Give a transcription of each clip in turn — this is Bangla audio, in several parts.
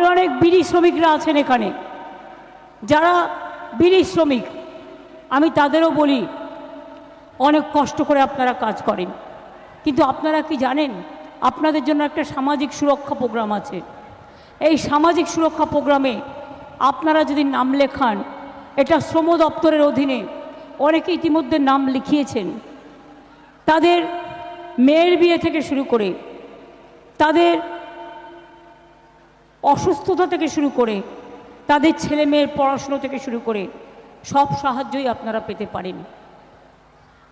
অনেক বিড়ি শ্রমিকরা আছেন এখানে। যারা বিড়ি শ্রমিক, আমি তাদেরও বলি, অনেক কষ্ট করে আপনারা কাজ করেন। কিন্তু আপনারা কি জানেন, আপনাদের জন্য একটা সামাজিক সুরক্ষা প্রোগ্রাম আছে। এই সামাজিক সুরক্ষা প্রোগ্রামে আপনারা যদি নাম লেখান, এটা শ্রম দপ্তরের অধীনে অনেকে ইতিমধ্যে নাম লিখিয়েছেন। তাদের মেয়ের বিয়ে থেকে শুরু করে, তাদের অসুস্থতা থেকে শুরু করে, তাদের ছেলে মেয়ের পড়াশুনো থেকে শুরু করে সব সাহায্যই আপনারা পেতে পারেন।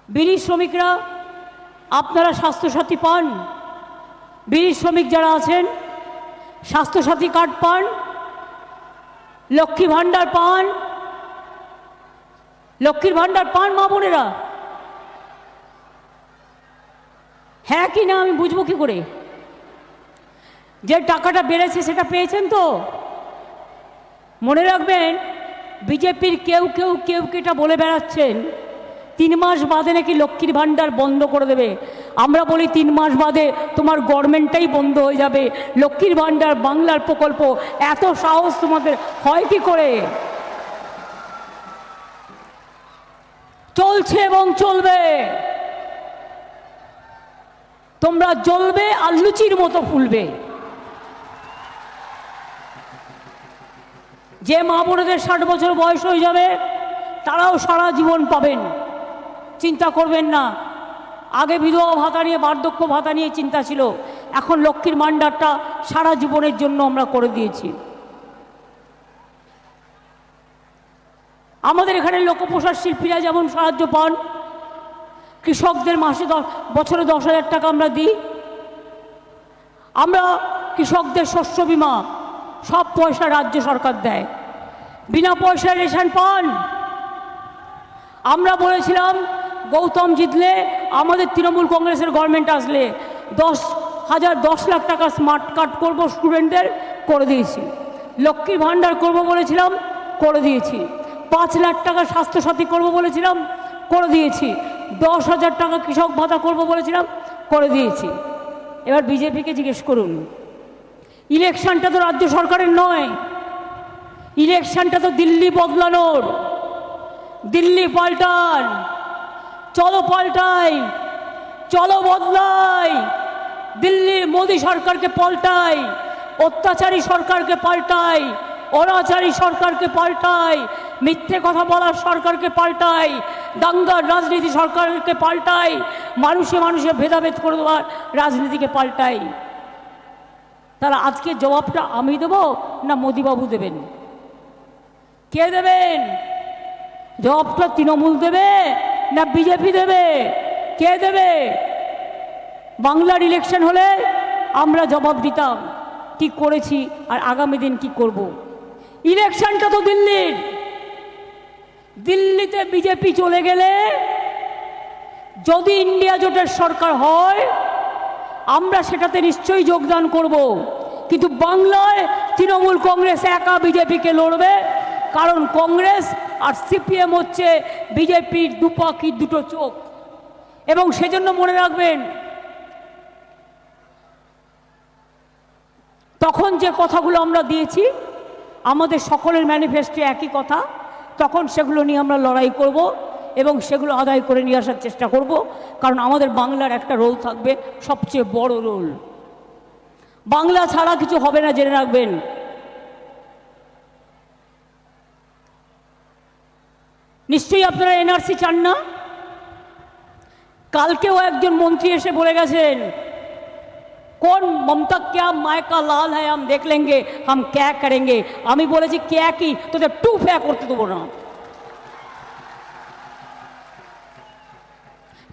বিড়ি শ্রমিকরা আপনারা স্বাস্থ্যসাথী পান, বিড়ি শ্রমিক যারা আছেন, স্বাস্থ্যসাথী কার্ড পান, লক্ষ্মী ভাণ্ডার পান, লক্ষ্মীর ভাণ্ডার পান মা বোনেরা। হ্যাঁ কি না আমি বুঝব কি করে? যে টাকাটা বেড়েছে সেটা পেয়েছেন তো? মনে রাখবেন, বিজেপির কেউ কেউ কেউ কেটা বলে বেড়াচ্ছেন, তিন মাস বাদে নাকি লক্ষ্মীর ভাণ্ডার বন্ধ করে দেবে। আমরা বলি তিন মাস বাদে তোমার গভর্নমেন্টটাই বন্ধ হয়ে যাবে। লক্ষ্মীর ভাণ্ডার বাংলার প্রকল্প, এত সাহস তোমাদের হয় কি করে? চলছে এবং চলবে। তোমরা জ্বলবে আর লুচির মতো ফুলবে। যে মা বোনেদের ষাট বছর বয়স হয়ে যাবে, তারাও সারা জীবন পাবেন। চিন্তা করবেন না। আগে বিধবা ভাতা নিয়ে, বার্ধক্য ভাতা নিয়ে চিন্তা ছিল। এখন লক্ষ্মীর ভাণ্ডারটা সারা জীবনের জন্য আমরা করে দিয়েছি। আমাদের এখানে লোকপ্রসার শিল্পীরা যেমন সাহায্য পান, কৃষকদের মাসে দশ, বছরে দশ হাজার টাকা আমরা দিই। আমরা কৃষকদের শস্য বিমা সব পয়সা রাজ্য সরকার দেয়। বিনা পয়সায় রেশন পান। আমরা বলেছিলাম, গৌতম জিতলে আমাদের তৃণমূল কংগ্রেসের গভর্নমেন্ট আসলে দশ, হাজার দশ লাখ টাকা স্মার্ট কার্ড করব স্টুডেন্টদের করে দিয়েছি। লক্ষ্মী ভাণ্ডার করব বলেছিলাম, করে দিয়েছি। পাঁচ লাখ টাকা স্বাস্থ্যসাথী করব বলেছিলাম, করে দিয়েছি। দশ হাজার টাকা কৃষক ভাতা করব বলেছিলাম, করে দিয়েছি। এবার বিজেপিকে জিজ্ঞেস করুন, ইলেকশনটা তো রাজ্য সরকারের নয় ইলেকশনটা তো দিল্লি বদলানোর। দিল্লি পাল্টান। চলো পাল্টাই। চলো বদলাই। দিল্লির মোদী সরকারকে পাল্টাই। অত্যাচারী সরকারকে পাল্টাই। অনাচারী সরকারকে পাল্টাই। মিথ্যে কথা বলার সরকারকে পাল্টাই। দাঙ্গার রাজনীতি সরকারকে পাল্টাই। মানুষে মানুষে ভেদাভেদ করে দেওয়ার রাজনীতিকে পাল্টাই। তাহলে আজকে জবাবটা আমি দেব না মোদিবাবু দেবেন? কে দেবেন জবাবটা তৃণমূল দেবে না বিজেপি দেবে কে দেবে বাংলার ইলেকশন হলে আমরা জবাব দিতাম, কি করেছি আর আগামী দিন কি করব। ইলেকশনটা তো দিল্লির দিল্লিতে বিজেপি চলে গেলে যদি ইন্ডিয়া জোটের সরকার হয়, আমরা সেটাতে নিশ্চয়ই যোগদান করব। কিন্তু বাংলায় তৃণমূল কংগ্রেস একা বিজেপিকে লড়বে কারণ কংগ্রেস আর সিপিএম হচ্ছে বিজেপির দুপাকি দুটো চোখ। এবং সেজন্য মনে রাখবেন, তখন যে কথাগুলো আমরা দিয়েছি, আমাদের সকলের ম্যানিফেস্টো একই কথা, তখন সেগুলো নিয়ে আমরা লড়াই করব এবং সেগুলো আদায় করে নিয়ে আসার চেষ্টা করব, কারণ আমাদের বাংলার একটা রোল থাকবে সবচেয়ে বড় রোল বাংলা ছাড়া কিছু হবে না, জেনে রাখবেন। নিশ্চয়ই আপনারা এনআরসি চান না? কালকেও একজন মন্ত্রী এসে বলে গেছেন, কোন মমতা ক্যা মায়কা লাল হ্যাঁ আম দেখ লেঙ্গে, হাম ক্যা করেঙ্গে? আমি বলেছি, ক্যা কি? তোদের টু ফ্যা করতে দেবো না।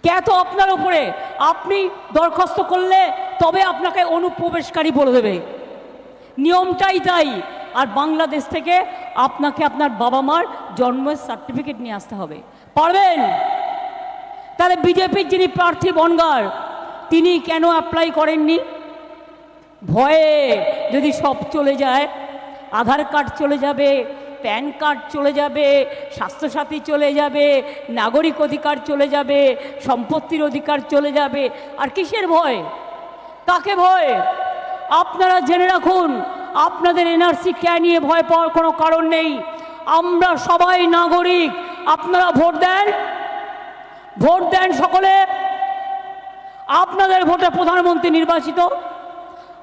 ক্যা তো আপনার উপরে। আপনি দরখাস্ত করলে তবে আপনাকে অনুপ্রবেশকারী বলে দেবে। নিয়মটাই তাই। আর বাংলাদেশ থেকে আপনাকে আপনার বাবা মার জন্মের সার্টিফিকেট নিয়ে আসতে হবে। পারবেন? তাহলে বিজেপির যিনি প্রার্থী বনগার, তিনি কেন অ্যাপ্লাই করেননি? ভয়ে যদি সব চলে যায়, আধার কার্ড চলে যাবে, প্যান কার্ড চলে যাবে, স্বাস্থ্যসাথী চলে যাবে, নাগরিক অধিকার চলে যাবে, সম্পত্তির অধিকার চলে যাবে, আর কিসের ভয়? কাকে ভয়? আপনারা জেনে রাখুন আপনাদের এনআরসি কে নিয়ে ভয় পাওয়ার কোনো কারণ নেই। আমরা সবাই নাগরিক। আপনারা ভোট দেন? ভোট দেন সকলে। আপনাদের ভোটে প্রধানমন্ত্রী নির্বাচিত।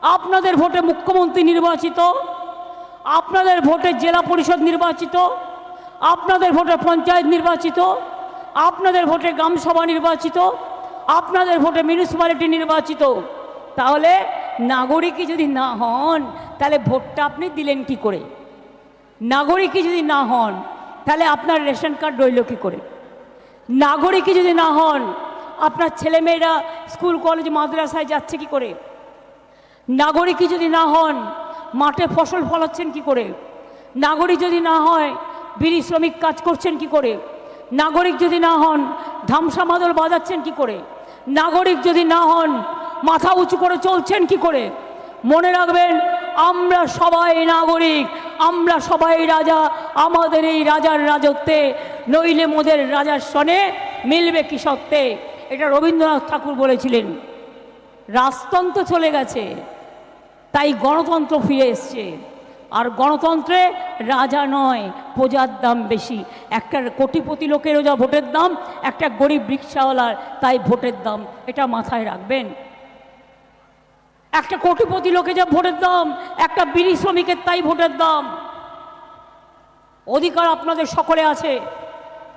আপনাদের ভোটে মুখ্যমন্ত্রী নির্বাচিত। আপনাদের ভোটে জেলা পরিষদ নির্বাচিত। আপনাদের ভোটে পঞ্চায়েত নির্বাচিত। আপনাদের ভোটে গ্রামসভা নির্বাচিত। আপনাদের ভোটে মিউনিসিপ্যালিটি নির্বাচিত। তাহলে নাগরিকই যদি না হন, তাহলে ভোটটা আপনি দিলেন কি করে? নাগরিকই যদি না হন, তাহলে আপনার রেশন কার্ড রইল কী করে? নাগরিকই যদি না হন, আপনার ছেলেমেয়েরা স্কুল, কলেজ, মাদ্রাসায় যাচ্ছে কি করে? নাগরিকই যদি না হন, মাঠে ফসল ফলাচ্ছেন কি করে? নাগরিক যদি না হয়, বিড়ি শ্রমিক কাজ করছেন কি করে? নাগরিক যদি না হন, ধামসা মাদল বাজাচ্ছেন কি করে? নাগরিক যদি না হন মাথা উঁচু করে চলছেন কি করে? মনে রাখবেন, আমরা সবাই নাগরিক, আমরা সবাই রাজা, আমাদের এই রাজার রাজত্বে, নইলে মোদের রাজার সনে মিলবে কি এটা রবীন্দ্রনাথ ঠাকুর বলেছিলেন, রাজতন্ত্র চলে গেছে, তাই গণতন্ত্র ফিরে এসছে। আর গণতন্ত্রে রাজা নয়, প্রজার দাম বেশি। একটা কোটিপতি লোকেরও যা ভোটের দাম, একটা গরিব রিক্সাওয়ালার তাই ভোটের দাম, এটা মাথায় রাখবেন। একটা কোটিপতি লোকে যা ভোটের দাম, একটা বিড়ি শ্রমিকের তাই ভোটের দাম। অধিকার আপনাদের সকলে আছে,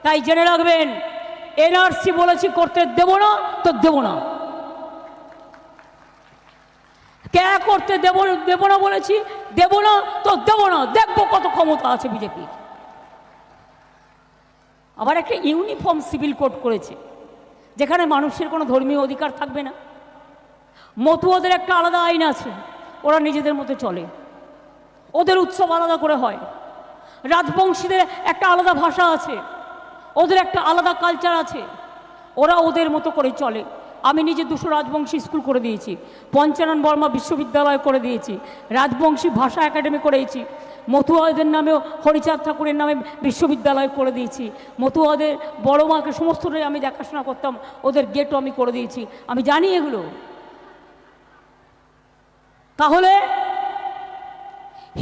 তাই জেনে রাখবেন, এনআরসি বলেছি করতে দেব না, তো দেব না। কে করতে দেব দেব না বলেছি, দেব না, তো দেব না, দেখব কত ক্ষমতা আছে বিজেপি। আবার একটা ইউনিফর্ম সিভিল কোড করেছে, যেখানে মানুষের কোনো ধর্মীয় অধিকার থাকবে না। মতুয়াদের একটা আলাদা আইন আছে, ওরা নিজেদের মতো চলে। ওদের উৎসব আলাদা করে হয়। রাজবংশীদের একটা আলাদা ভাষা আছে, ওদের একটা আলাদা কালচার আছে, ওরা ওদের মতো করে চলে। আমি নিজে দুশো রাজবংশী স্কুল করে দিয়েছি, পঞ্চানন বর্মা বিশ্ববিদ্যালয় করে দিয়েছি, রাজবংশী ভাষা একাডেমি করেছি, মতুয়াদের নামেও হরিচাঁদ ঠাকুরের নামে বিশ্ববিদ্যালয় করে দিয়েছি, মতুয়াদের বড় মাকে সমস্তটাই আমি দেখাশোনা করতাম, ওদের গেটও আমি করে দিয়েছি। আমি জানি এগুলো। তাহলে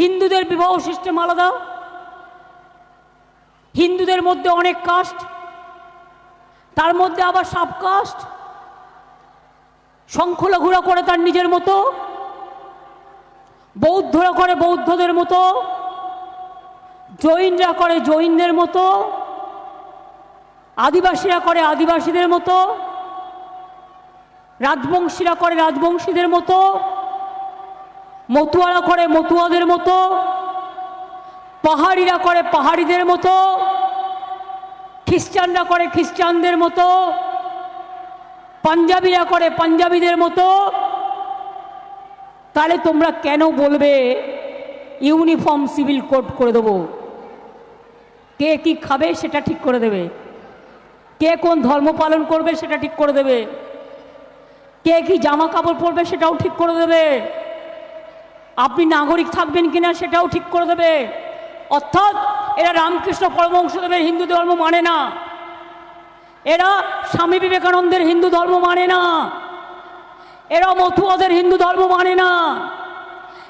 হিন্দুদের বিবাহ সিস্টেম আলাদা। হিন্দুদের মধ্যে অনেক কাস্ট তার মধ্যে আবার সাব কাস্ট সংখ্যালঘুরা করে তার নিজের মতো, বৌদ্ধরা করে বৌদ্ধদের মতো, জৈনরা করে জৈনদের মতো, আদিবাসীরা করে আদিবাসীদের মতো, রাজবংশীরা করে রাজবংশীদের মতো। মতুয়ারা করে মতুয়াদের মতো, পাহাড়িরা করে পাহাড়িদের মতো, খ্রিস্টানরা করে খ্রিস্টানদের মতো, পাঞ্জাবিরা করে পাঞ্জাবিদের মতো, তাহলে তোমরা কেন বলবে ইউনিফর্ম সিভিল কোড করে দেবো? কে কি খাবে সেটা ঠিক করে দেবে। কে কোন ধর্ম পালন করবে সেটা ঠিক করে দেবে। কে কি জামা কাপড় পরবে সেটাও ঠিক করে দেবে। আপনি নাগরিক থাকবেন কিনা সেটাও ঠিক করে দেবে। অর্থাৎ এরা রামকৃষ্ণ পরমহংসদেবের হিন্দু ধর্ম মানে না। এরা স্বামী বিবেকানন্দের হিন্দু ধর্ম মানে না। এরা মথুয়াদের হিন্দু ধর্ম মানে না।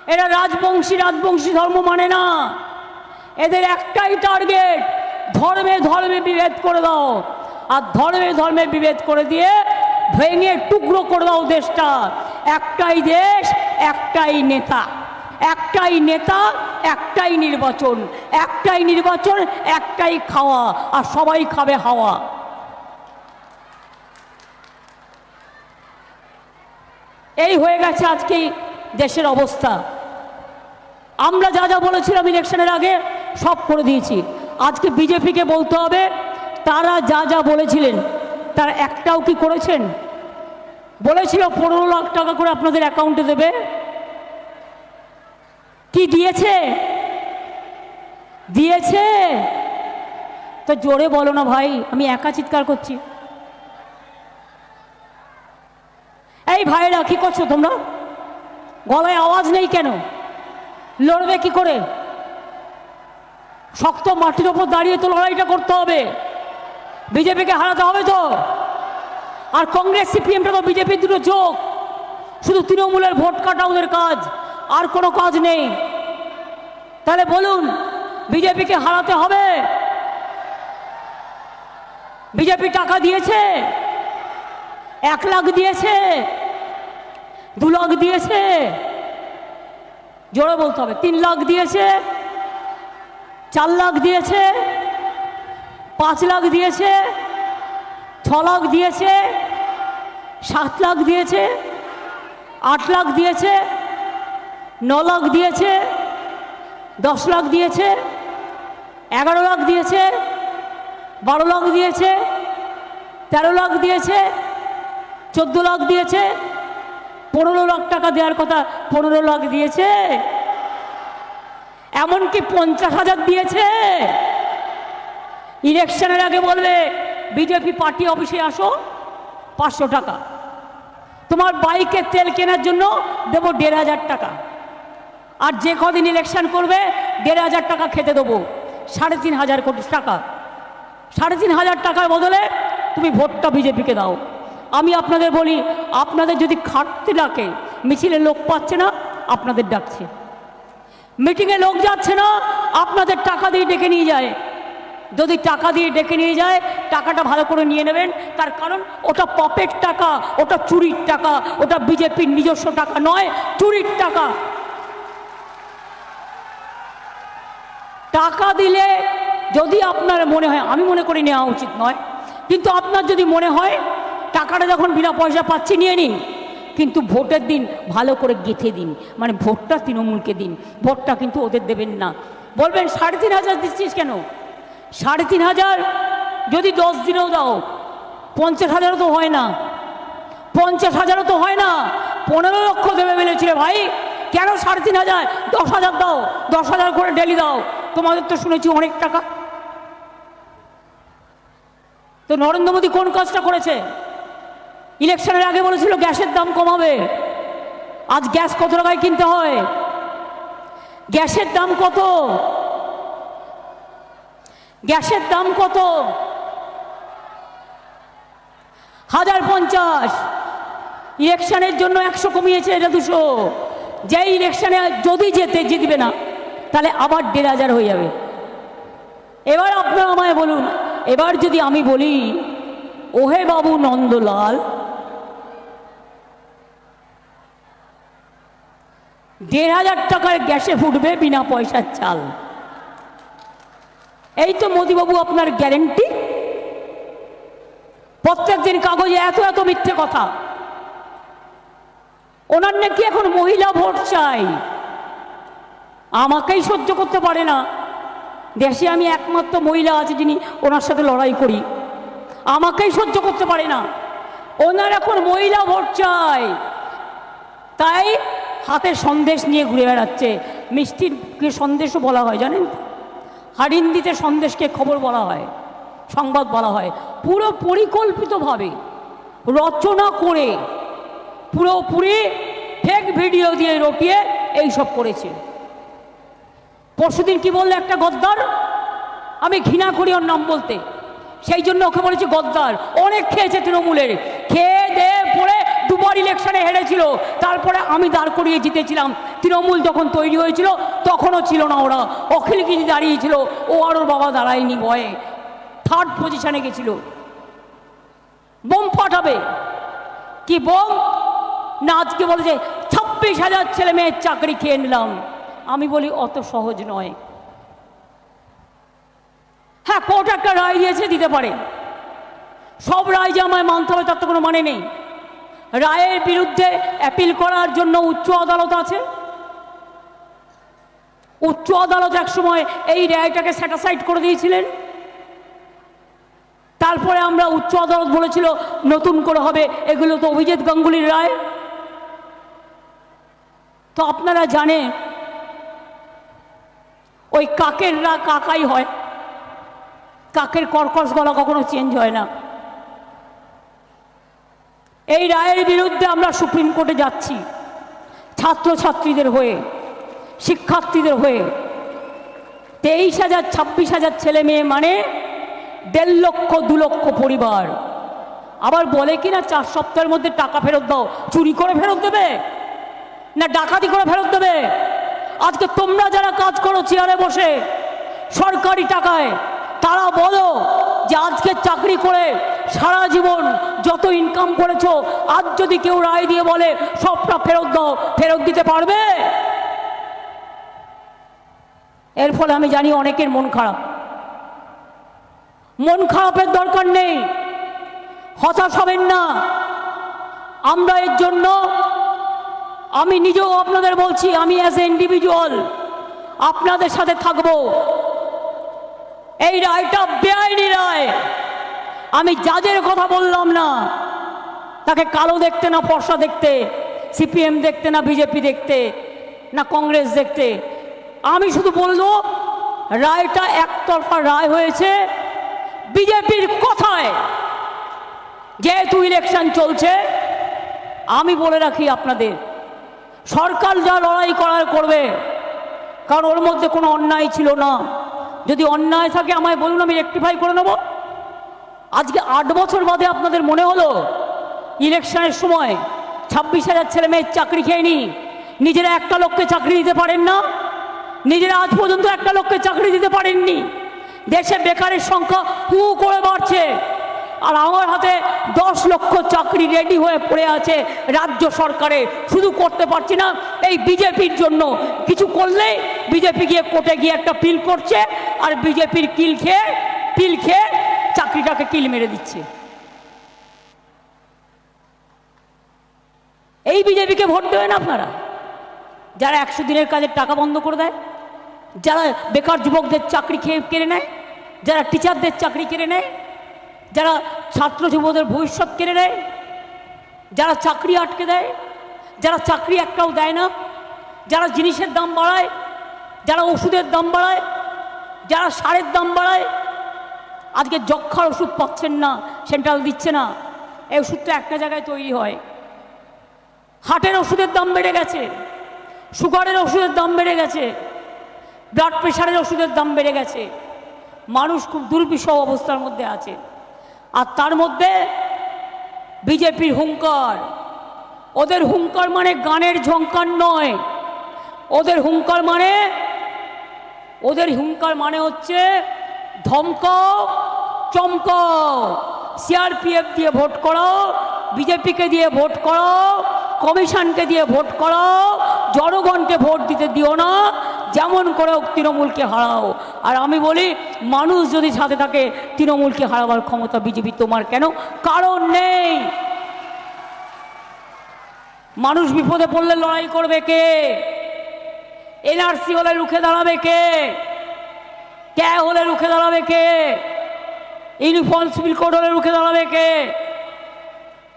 এরা রাজবংশী রাজবংশী ধর্ম মানে না। এদের একটাই টার্গেট, ধর্মে ধর্মে বিভেদ করে দাও। আর ধর্মে ধর্মে বিভেদ করে দিয়ে ভেঙে টুকরো করে দাও দেশটা। একটাই দেশ, একটাই নেতা। একটাই নেতা, একটাই নির্বাচন। একটাই নির্বাচন, একটাই খাওয়া। আর সবাই খাবে হাওয়া। এই হয়ে গেছে আজকে দেশের অবস্থা। আমরা যা যা বলেছিলাম ইলেকশনের আগে, সব করে দিয়েছি। আজকে বিজেপিকে বলতে হবে, তারা যা যা বলেছিলেন, তারা একটাও কি করেছেন? বলেছিল পনেরো লাখ টাকা করে আপনাদের অ্যাকাউন্টে দেবে। কি দিয়েছে? দিয়েছে? তো জোরে বলো না ভাই, আমি একা চিৎকার করছি। এই ভাইরা, কি করছ তোমরা? গলায় আওয়াজ নেই কেন? লড়বে কি করে? শক্ত মাটির ওপর দাঁড়িয়ে তো লড়াইটা করতে হবে। বিজেপিকে হারাতে হবে তো। আর কংগ্রেস সিপিএমটা তো বিজেপির দুটো চোখ শুধু তৃণমূলের ভোট কাটা ওদের কাজ। আর কোনো কাজ নেই। তাহলে বলুন, বিজেপিকে হারাতে হবে? বিজেপি টাকা দিয়েছে? এক লাখ দিয়েছে? দু লাখ দিয়েছে? জোরে বলতে হবে। তিন লাখ দিয়েছে? চার লাখ দিয়েছে? পাঁচ লাখ দিয়েছে? ছ লাখ দিয়েছে? সাত লাখ দিয়েছে? আট লাখ দিয়েছে? ন লাখ দিয়েছে, দশ লাখ দিয়েছে, এগারো লাখ দিয়েছে, বারো লাখ দিয়েছে, তেরো লাখ দিয়েছে, চোদ্দ লাখ দিয়েছে, পনেরো লাখ টাকা দেওয়ার কথা পনেরো লাখ দিয়েছে। এমনকি পঞ্চাশ হাজার দিয়েছে। ইলেকশনের আগে বলবে বিজেপি পার্টি অফিসে আসো, পাঁচশো টাকা। তোমার বাইকে তেল কেনার জন্য দেবো দেড় হাজার টাকা। আর যে কদিন ইলেকশন করবে, দেড় হাজার টাকা খেতে দেবো। সাড়ে তিন হাজার কোটি টাকা। সাড়ে তিন হাজার টাকার বদলে তুমি ভোটটা বিজেপিকে দাও। আমি আপনাদের বলি, আপনাদের যদি খাটতে ডাকে মিছিলে লোক পাচ্ছে না, আপনাদের ডাকছে। মিটিংয়ে লোক যাচ্ছে না, আপনাদের টাকা দিয়ে ডেকে নিয়ে যায়। যদি টাকা দিয়ে ডেকে নিয়ে যায়, টাকাটা ভালো করে নিয়ে নেবেন। তার কারণ, ওটা পপের টাকা, ওটা চুরির টাকা, ওটা বিজেপির নিজস্ব টাকা নয়, চুরির টাকা। টাকা দিলে যদি আপনার মনে হয়, আমি মনে করি নেওয়া উচিত নয়, কিন্তু আপনার যদি মনে হয়, টাকাটা যখন বিনা পয়সা পাচ্ছি নিয়ে নিন, কিন্তু ভোটের দিন ভালো করে গেঁথে দিন মানে ভোটটা তৃণমূলকে দিন, ভোটটা কিন্তু ওদের দেবেন না। বলবেন, সাড়ে তিন হাজার দিচ্ছিস কেন? সাড়ে তিন হাজার যদি দশ দিনেও দাও, পঞ্চাশ হাজারও তো হয় না। পঞ্চাশ হাজারও তো হয় না। পনেরো লক্ষ দেবে বলেছিলে ভাই, কেন সাড়ে তিন হাজার? দশ হাজার দাও, দশ হাজার করে ডেলি দাও। তোমাদের তো শুনেছি অনেক টাকা। তো নরেন্দ্র মোদী কোন কাজটা করেছে? ইলেকশনের আগে বলেছিল গ্যাসের দাম কমাবে। আজ গ্যাস কত টাকায় কিনতে হয়? গ্যাসের দাম কত? গ্যাসের দাম কত? হাজার পঞ্চাশ। ইলেকশনের জন্য একশো কমিয়েছে, এটা দুশো। যেই ইলেকশনে যদি যেতে, জিতবে না। তাহলে আবার দেড় হাজার হয়ে যাবে। এবার আপনারা আমায় বলুন, এবার যদি আমি বলি, ওহে বাবু নন্দলাল, দেড় হাজার টাকার গ্যাসে ফুটবে বিনা পয়সার চাল। এই তো মোদিবাবু আপনার গ্যারেন্টি। প্রত্যেক দিন কাগজে এত এত মিথ্যে কথা। ওনার নাকি এখন মহিলা ভোট চাই। আমাকেই সহ্য করতে পারে না। দেশে আমি একমাত্র মহিলা আছে যিনি ওনার সাথে লড়াই করি। আমাকেই সহ্য করতে পারে না। ওনার এখন মহিলা ভোট চায় তাই হাতে সন্দেশ নিয়ে ঘুরে বেড়াচ্ছে। মিষ্টির সন্দেশও বলা হয় জানেন? হারিন্দিতে সন্দেশকে খবর বলা হয়, সংবাদ বলা হয়। পুরো পরিকল্পিতভাবে রচনা করে পুরোপুরি ফেক ভিডিও দিয়ে রটিয়ে এইসব করেছে। পরশুদিন কি বললে একটা গদ্দার? আমি ঘৃণা করি ওর নাম বলতে। সেই জন্য ওকে বলেছি গদ্দার। অনেক খেয়েছে তৃণমূলের। খেয়ে দে পড়ে দুবার ইলেকশনে হেরেছিল। তারপরে আমি দাঁড় করিয়ে জিতেছিলাম। তৃণমূল যখন তৈরি হয়েছিল, তখনও ছিল না ওরা। অখিলগিরি দাঁড়িয়েছিল। ও আর ওর বাবা দাঁড়ায়নি ভয়ে। থার্ড পজিশনে গেছিল। বোম পাঠাবে। কি বোম? না, আজকে বলেছে, ছাব্বিশ হাজার ছেলে মেয়ের চাকরি খেয়ে নিলাম। আমি বলি, অত সহজ নয়। হ্যাঁ কোর্ট একটা রায় দিয়েছে, দিতে পারে। সব রায় যে আমায় মানতে হবে, তার তো কোনো মানে নেই। রায়ের বিরুদ্ধে অ্যাপিল করার জন্য উচ্চ আদালত আছে। উচ্চ আদালত একসময় এই রায়টাকে স্যাটাসাইড করে দিয়েছিলেন। তারপরে আমরা উচ্চ আদালত বলেছিল, নতুন করে হবে, এগুলো তো অভিজিৎ গাঙ্গুলির রায়। তো আপনারা জানেন ওই কাকের রা কাকাই হয়। কাকের কর্কশ গলা কখনো চেঞ্জ হয় না। এই রায়ের বিরুদ্ধে আমরা সুপ্রিম কোর্টে যাচ্ছি। ছাত্রছাত্রীদের হয়ে, শিক্ষার্থীদের হয়ে। তেইশ হাজার, ছাব্বিশ হাজার ছেলে মেয়ে মানে দেড় লক্ষ, দু লক্ষ পরিবার। আবার বলে কি না চার সপ্তাহের মধ্যে টাকা ফেরত দাও। চুরি করে ফেরত দেবে? না ডাকাতি করে ফেরত দেবে? আজকে তোমরা যারা কাজ করো চেয়ারে বসে, সরকারি টাকায়, তারা বলো যে আজকে চাকরি করে সারা জীবন যত ইনকাম করেছ, আজ যদি কেউ রায় দিয়ে বলে, সবটা ফেরত দাও, ফেরত দিতে পারবে? এর ফলে আমি জানি অনেকের মন খারাপ। মন খারাপের দরকার নেই। হতাশ হবেন না। আমরা এর জন্য আমি নিজেও আপনাদের বলছি, আমি অ্যাজ এ ইন্ডিভিজুয়াল আপনাদের সাথে থাকব। এই রায়টা বেআইনি রায়। আমি জাজের কথা বললাম না, তাকে কালো দেখতে না ফর্সা দেখতে, সিপিএম দেখতে না বিজেপি দেখতে, না কংগ্রেস দেখতে, আমি শুধু বলব রায়টা একতরফা রায় হয়েছে বিজেপির কথায়। যেহেতু ইলেকশন চলছে, আমি বলে রাখি আপনাদের সরকার যা লড়াই করার করবে কারণ ওর মধ্যে কোনো অন্যায় ছিল না। যদি অন্যায় থাকে, আমায় বলুন, আমি রেক্টিফাই করে নেব। আজকে আট বছর বাদে আপনাদের মনে হলো, ইলেকশনের সময় ছাব্বিশ হাজার ছেলে মেয়ের চাকরি খেয়ে নি, নিজেরা একটা লোককে চাকরি দিতে পারেন না, নিজেরা আজ পর্যন্ত একটা লোককে চাকরি দিতে পারেননি। দেশে বেকারের সংখ্যা হু করে বাড়ছে আর আমার হাতে দশ লক্ষ চাকরি রেডি হয়ে পড়ে আছে রাজ্য সরকারে। শুধু করতে পারছি না, এই বিজেপির জন্য। কিছু করলেই বিজেপি গিয়ে কোর্টে গিয়ে একটা পিল করছে, আর বিজেপির কিল খেয়ে, পিল খেয়ে চাকরিটাকে কিল মেরে দিচ্ছে। এই বিজেপিকে ভোট দেবেন আপনারা? যারা একশো দিনের কাজের টাকা বন্ধ করে দেয়, যারা বেকার যুবকদের চাকরি খেয়ে কেড়ে নেয়, যারা টিচারদের চাকরি কেড়ে নেয় যারা ছাত্র যুবদের ভবিষ্যৎ কেড়ে নেয়, যারা চাকরি আটকে দেয়, যারা চাকরি একটাও দেয় না, যারা জিনিসের দাম বাড়ায়, যারা ওষুধের দাম বাড়ায়, যারা সারের দাম বাড়ায়, আজকে যক্ষার ওষুধ পাচ্ছেন না, সেন্ট্রাল দিচ্ছে না, এই ওষুধটা একটা জায়গায় তৈরি হয়। হার্টের ওষুধের দাম বেড়ে গেছে, সুগারের ওষুধের দাম বেড়ে গেছে, ব্লাড প্রেশারের ওষুধের দাম বেড়ে গেছে। মানুষ খুব দুর্বিষহ অবস্থার মধ্যে আছে। আর তার মধ্যে বিজেপির হুঙ্কার। ওদের হুঙ্কার মানে গানের ঝঙ্কার নয়। ওদের হুঙ্কার মানে ওদের হুঙ্কার মানে হচ্ছে ধমকাও, চমকাও। সিআরপিএফ দিয়ে ভোট করো বিজেপিকে দিয়ে ভোট করো কমিশনকে দিয়ে ভোট করো জনগণকে ভোট দিতে দিও না। যেমন করে হোক তৃণমূলকে হারাও। আর আমি বলি, মানুষ যদি সাথে থাকে, তৃণমূলকে হারাবার ক্ষমতা বিজেপি তোমার কেন? কারণ নেই। মানুষ বিপদে পড়লে লড়াই করবে কে? এনআরসি হলে রুখে দাঁড়াবে কে? কে হলে রুখে দাঁড়াবে কে? ইউনিফর্ম সিভিল কোড হলে রুখে দাঁড়াবে কে?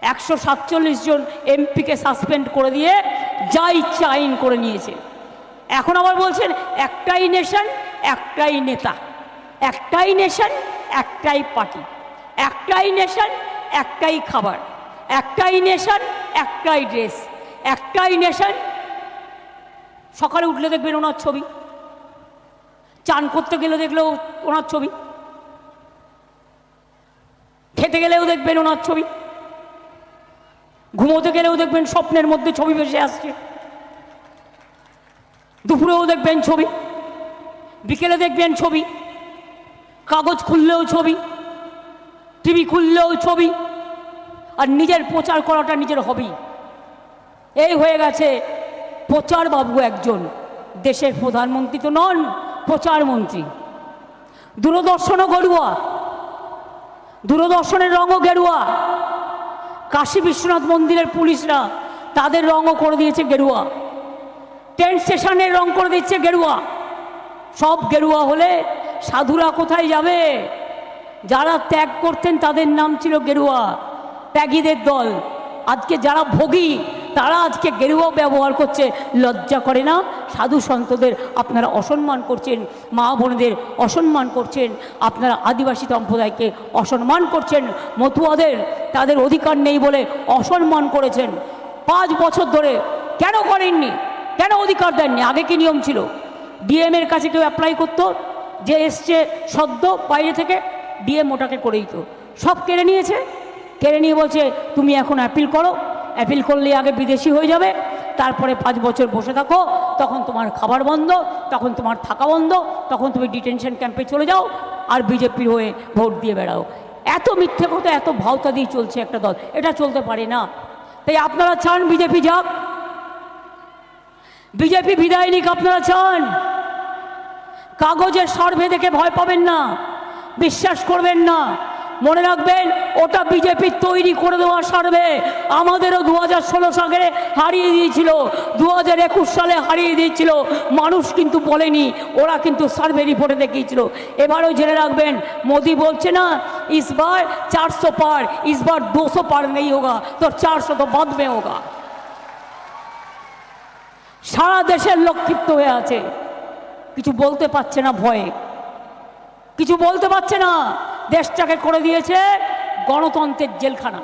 একশো সাতচল্লিশ জন এমপিকে সাসপেন্ড করে দিয়ে যা ইচ্ছা আইন করে নিয়েছে। এখন আবার বলছেন, একটাই নেশন, একটাই নেতা। একটাই নেশন, একটাই পার্টি। একটাই নেশন, একটাই খাবার। একটাই নেশন, একটাই ড্রেস। একটাই নেশন, সকালে উঠলে দেখবেন ওনার ছবি। চান করতে গেলে দেখলেও ওনার ছবি। খেতে গেলেও দেখবেন ওনার ছবি। ঘুমোতে গেলেও দেখবেন স্বপ্নের মধ্যে ছবি ভেসে আসছে। দুপুরেও দেখবেন ছবি, বিকেলে দেখবেন ছবি, কাগজ খুললেও ছবি, টিভি খুললেও ছবি, আর নিজের প্রচার করাটা নিজের হবি এই হয়ে গেছে প্রচার বাবু একজন, দেশের প্রধানমন্ত্রী তো নন, প্রচারমন্ত্রী। দূরদর্শনও গড়ুয়া, দূরদর্শনের রঙও গেরুয়া। কাশী বিশ্বনাথ মন্দিরের পুলিশরা তাদের রঙও করে দিয়েছে গেরুয়া। ট্রেন স্টেশনে রং করে দিচ্ছে গেরুয়া। সব গেরুয়া হলে সাধুরা কোথায় যাবে? যারা ত্যাগ করতেন তাদের নাম ছিল গেরুয়া, ত্যাগীদের দল। আজকে যারা ভোগী, তারা আজকে গেরুয়া ব্যবহার করছে। লজ্জা করে না? সাধু সন্তদের আপনারা অসম্মান করছেন, মা বোনদের অসম্মান করছেন, আপনারা আদিবাসী সম্প্রদায়কে অসম্মান করছেন, মতুয়াদের তাদের অধিকার নেই বলে অসম্মান করেছেন। পাঁচ বছর ধরে কেন করেননি? কেন অধিকার দেননি? আগে কি নিয়ম ছিল? ডিএম এর কাছে কেউ অ্যাপ্লাই করতো? যে এসছে সদ্য বাইরে থেকে ডিএম ওটাকে করে দিত সব কেড়ে নিয়েছে। কেড়ে নিয়ে বলছে, তুমি এখন অ্যাপিল করো। অ্যাপিল করলে আগে বিদেশি হয়ে যাবে। তারপরে পাঁচ বছর বসে থাকো। তখন তোমার খাবার বন্ধ, তখন তোমার থাকা বন্ধ, তখন তুমি ডিটেনশন ক্যাম্পে চলে যাও আর বিজেপির হয়ে ভোট দিয়ে বেড়াও। এত মিথ্যে কথা, এত ভাওতা দিয়ে চলছে একটা দল। এটা চলতে পারে না। তাই আপনারা চান বিজেপি যাক। বিজেপি বিদায় নিক, আপনারা চান। কাগজের সার্ভে দেখে ভয় পাবেন না, বিশ্বাস করবেন না। মনে রাখবেন, ওটা বিজেপির তৈরি করে দেওয়া সার্ভে আমাদেরও দু হাজার ষোলো সালে হারিয়ে দিয়েছিল দু হাজার একুশ সালে হারিয়ে দিয়েছিল। মানুষ কিন্তু বলেনি, ওরা কিন্তু সার্ভে রিপোর্টে দেখিয়েছিল। এবারও জেনে রাখবেন, মোদি বলছে না ইস বার চারশো পার ইস বার দুশো পার নেই হোগা তো চারশো তো বাদ মে হোগা। সারা দেশের লোক ক্ষিপ্ত হয়ে আছে। কিছু বলতে পারছে না ভয়ে। কিছু বলতে পারছে না। দেশটাকে করে দিয়েছে গণতন্ত্রের জেলখানা।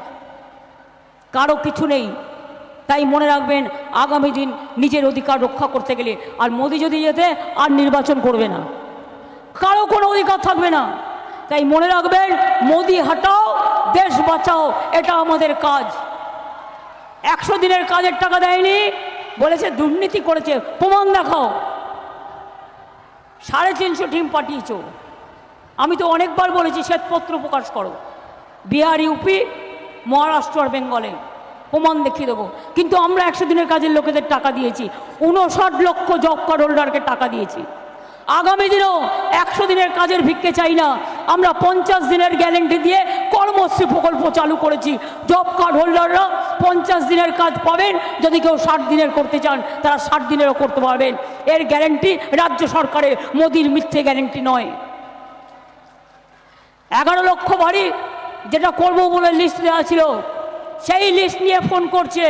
কারও কিছু নেই। তাই মনে রাখবেন, আগামী দিন নিজের অধিকার রক্ষা করতে গেলে আর মোদি যদি যেতে, আর নির্বাচন করবে না। কারও কোনো অধিকার থাকবে না। তাই মনে রাখবেন, মোদি হাটাও, দেশ বাঁচাও, এটা আমাদের কাজ। একশো দিনের কাজের টাকা দেয়নি বলেছে, দুর্নীতি করেছে। প্রমাণ দেখাও। সাড়ে তিনশো টিম পাঠিয়েছ। আমি তো অনেকবার বলেছি, শ্বেতপত্র প্রকাশ করো। বিহার, ইউপি, মহারাষ্ট্র আর বেঙ্গলে। প্রমাণ দেখিয়ে দেবো। কিন্তু আমরা একশো দিনের কাজের লোকেদের টাকা দিয়েছি। উনষাট লক্ষ জব কার্ড হোল্ডারকে টাকা দিয়েছি। আগামী দিনেও একশো দিনের কাজের ভিক্ষে চাই না। আমরা পঞ্চাশ দিনের গ্যারেন্টি দিয়ে কর্মশ্রী প্রকল্প চালু করেছি। জব কার্ড হোল্ডাররা পঞ্চাশ দিনের কাজ পাবেন। যদি কেউ ষাট দিনের করতে চান, তারা ষাট দিনেরও করতে পারবেন। এর গ্যারেন্টি রাজ্য সরকারের, মোদির মিথ্যে গ্যারেন্টি নয়। এগারো লক্ষ বাড়ি যেটা করব বলে লিস্ট দেওয়া ছিল, সেই লিস্ট নিয়ে ফোন করছে।